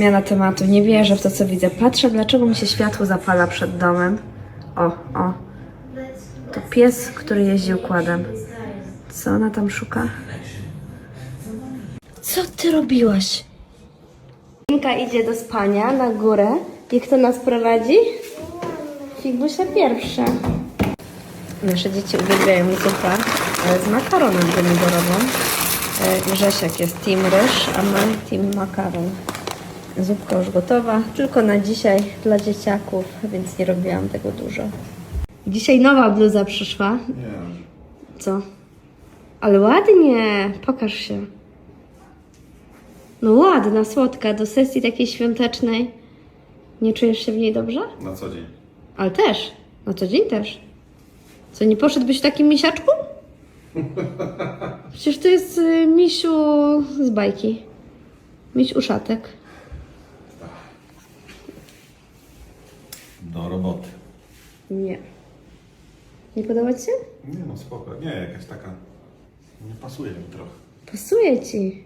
Zmiana tematu. Nie wierzę w to, co widzę. Patrzę, dlaczego mi się światło zapala przed domem. O, o. To pies, który jeździł kładem. Co ona tam szuka? Co ty robiłaś? Inka idzie do spania na górę. I kto nas prowadzi? Figusia pierwsza. Nasze dzieci uwielbiają zupę z makaronem pomidorową. E, Grzesiek jest team ryż, a my team makaron. Zupka już gotowa, tylko na dzisiaj dla dzieciaków, więc nie robiłam tego dużo. Dzisiaj nowa bluza przyszła. Nie. Co? Ale ładnie, pokaż się. No ładna, słodka, do sesji takiej świątecznej. Nie czujesz się w niej dobrze? Na co dzień. Ale też, na co dzień też. Co, nie poszedłbyś w takim misiaczku? Przecież to jest y, misiu z bajki. Miś uszatek. Do roboty. Nie. Nie podoba ci się? Nie no spoko. Nie, jakaś taka... Nie pasuje mi trochę. Pasuje ci.